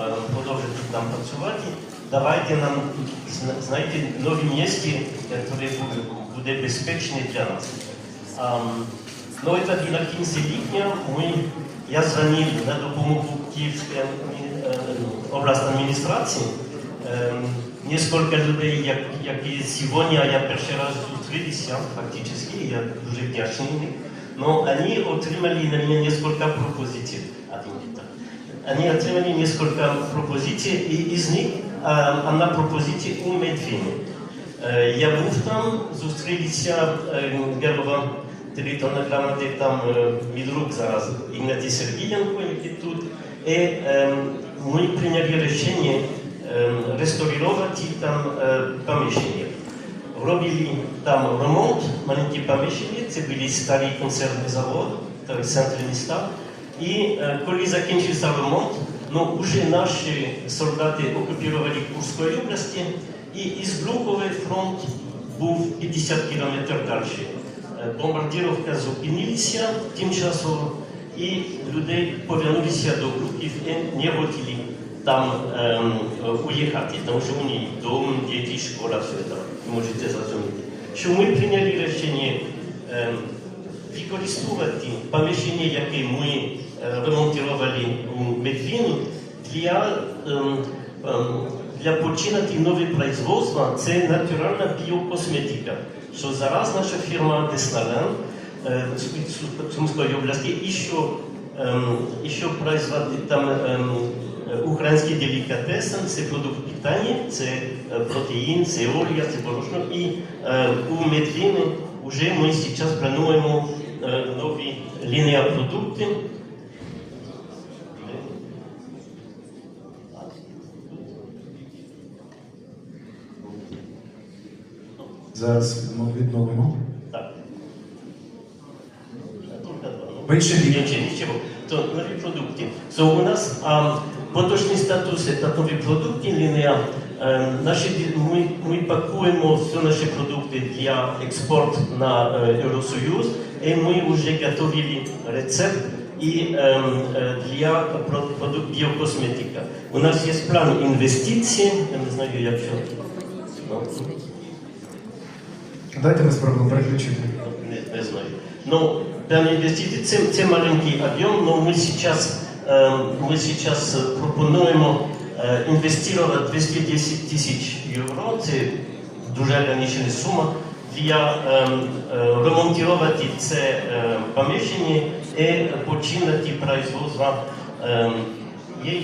е, продовжити там працювати. Давайте нам знайти нові місця, які буде, буде безпечні для нас. Ну і тоді на кінці липня ми, я дзвонив на допомогу Київської е, обласної адміністрації. Несколько людей, як, які сьогодні я перший раз зустрілися, фактично, я дуже вдячний. Но они отримали на меня несколько пропозиций. Один так. Они отримали несколько пропозиций, и из них а, одна пропозиція у Медвіні. Е, Я був там, зустрілися е, гербова територіальна громади, там мій друг зараз Ігнатій Сергієнко, який тут. І ми прийняли рішення реставрувати там поміщення. Робили там ремонт, маленькі поміщення, це були старі консервні заводи, в центрі міста. І е, коли закінчився ремонт, ну, вже наші солдати окупували Курської області, і із Глуховий фронт був 50 кілометрів далі. Е, Бомбардировка зупинилася тимчасово, і людей повернулися до Глухів і не хотіли там ем, уїхати, тому що у них дом, діти, школа, все це, можете зрозуміти. Що ми прийняли рішення ем, використовувати поміщення, яке ми е, ремонтували у Медвіні, для, для починати нове производство, це натуральна біокосметика. Що зараз наша фірма Деслален з Сумської області і що, ем, і що там ем, українські делікатеси, це продукт питання, це е, протеїн, це олія, це борошно. І е, у Медвіні вже ми зараз плануємо е, нові лінії продуктів. Зараз відно- відновимо. Так. Вік. То нові продукти. So, у нас а, поточний статус це нові продукти, лінія. Е, наші, ми, ми пакуємо всі наші продукти для експорту на е, Євросоюз, і ми вже готовили рецепт і е, для продукт біокосметика. У нас є план інвестицій, я не знаю, як що. Ну, Дайте ми спробуємо переключити. не, не знаю. Ну, план інвестицій це, це маленький об'єм, але ми зараз, е, ми зараз пропонуємо е, інвестувати 210 тисяч євро, це дуже ограничена сума, для е, е, ремонтувати це е, поміщення і починати производство. Е, є